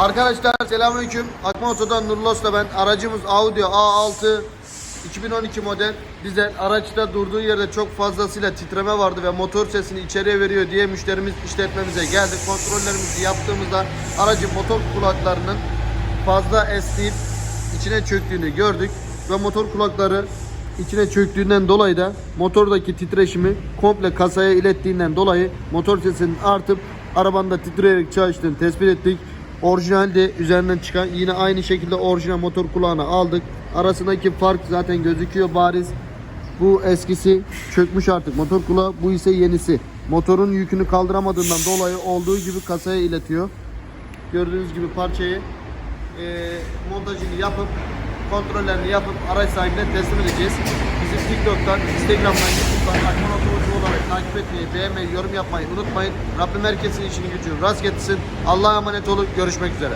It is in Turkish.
Arkadaşlar selamünaleyküm. Akma Oto'dan Nurlu Usta ben. Aracımız Audi A6 2012 model. Dizel araçta durduğu yerde çok fazlasıyla titreme vardı ve motor sesini içeriye veriyor diye müşterimiz işletmemize geldi. Kontrollerimizi yaptığımızda aracın motor kulaklarının fazla esneyip içine çöktüğünü gördük ve motor kulakları içine çöktüğünden dolayı da motordaki titreşimi komple kasaya ilettiğinden dolayı motor sesinin artıp arabanda titreyerek çalıştığını tespit ettik. Orijinal de üzerinden çıkan yine aynı şekilde orijinal motor kulağını aldık. Arasındaki fark zaten gözüküyor bariz. Bu eskisi çökmüş artık motor kulağı bu ise yenisi. Motorun yükünü kaldıramadığından dolayı olduğu gibi kasaya iletiyor. Gördüğünüz gibi parçayı e, montajını yapıp kontrollerini yapıp araç sahibine teslim edeceğiz. Bizim TikTok'tan, Instagram'dan, YouTube'dan takip etmeyi, beğenmeyi, yorum yapmayı unutmayın. Rabbim herkesin işini gücünü rast getirsin. Allah'a emanet olun. Görüşmek üzere.